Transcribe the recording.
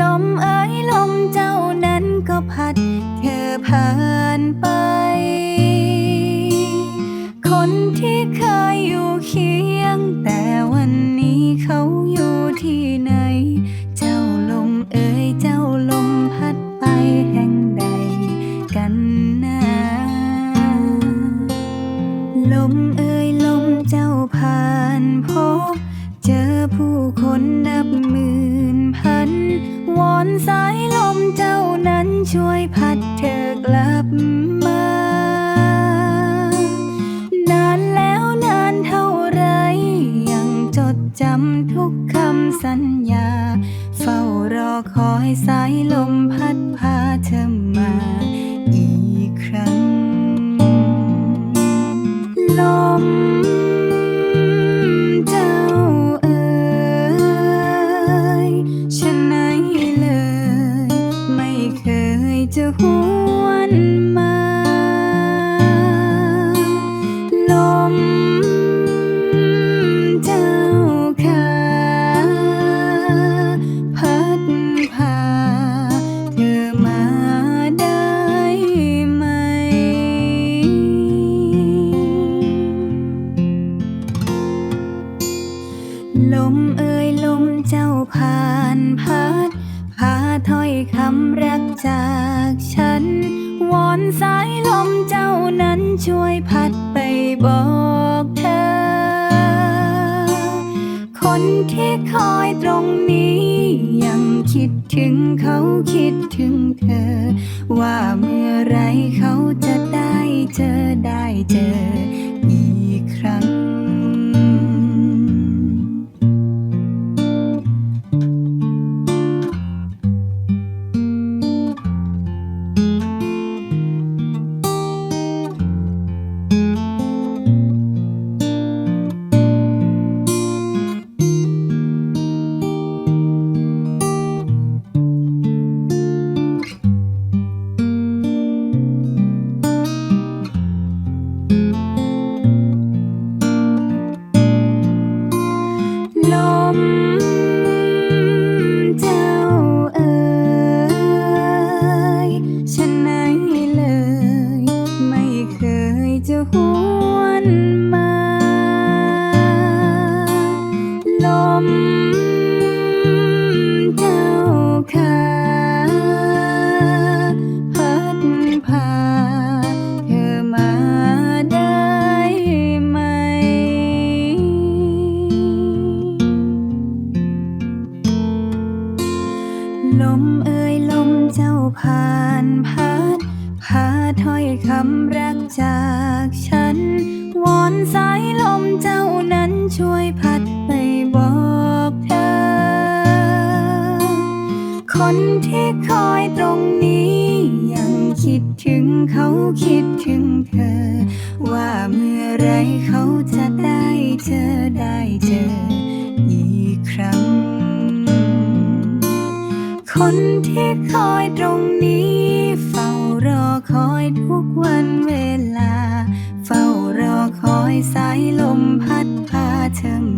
ลมเอ่ยลมเจ้านั้นก็พัด เธอผ่านไป คนที่เคยอยู่เคียง แต่วันนี้เขาอยู่ที่ไหน เจ้าลมเอ่ยเจ้าลมพัดไปแห่งใดกันนะลมเอ่ยลมเจ้าผ่านพบ เจอผู้คนนับมื่นพัน วอนสายลมเจ้านั้นช่วยพัดเธอกลับมา นานแล้วนานเท่าไร ยังจดจำทุกคำสัญญา เฝ้ารอคอยสายลมพัดพาเธอมา ลมเอ่ยลมเจ้าผ่านพัดพาถ้อยคำรักจากฉัน วอนสายลมเจ้านั้นช่วยพัดไปบอกเธอ คนที่คอยตรงนี้ ยังคิดถึงเขาคิดถึงเธอ ว่าเมื่อไรเขาจะได้เจอได้เจอ มา ลมเจ้าค่ะพัดพาเธอมาได้ไหม ลมเอ่ยลมเจ้าผ่านพัดพาถ้อยคำรักจากฉัน วอนสายลมเจ้านั้นช่วยพัดไปบอกเธอ คนที่คอยตรงนี้ ยังคิดถึงเขาคิดถึงเธอ ว่าเมื่อไรเขาจะได้เจอได้เจออีกครั้ง คนที่คอยตรงนี้ เฝ้ารอคอยทุกวันเวลา สายลมพัดพาเธอ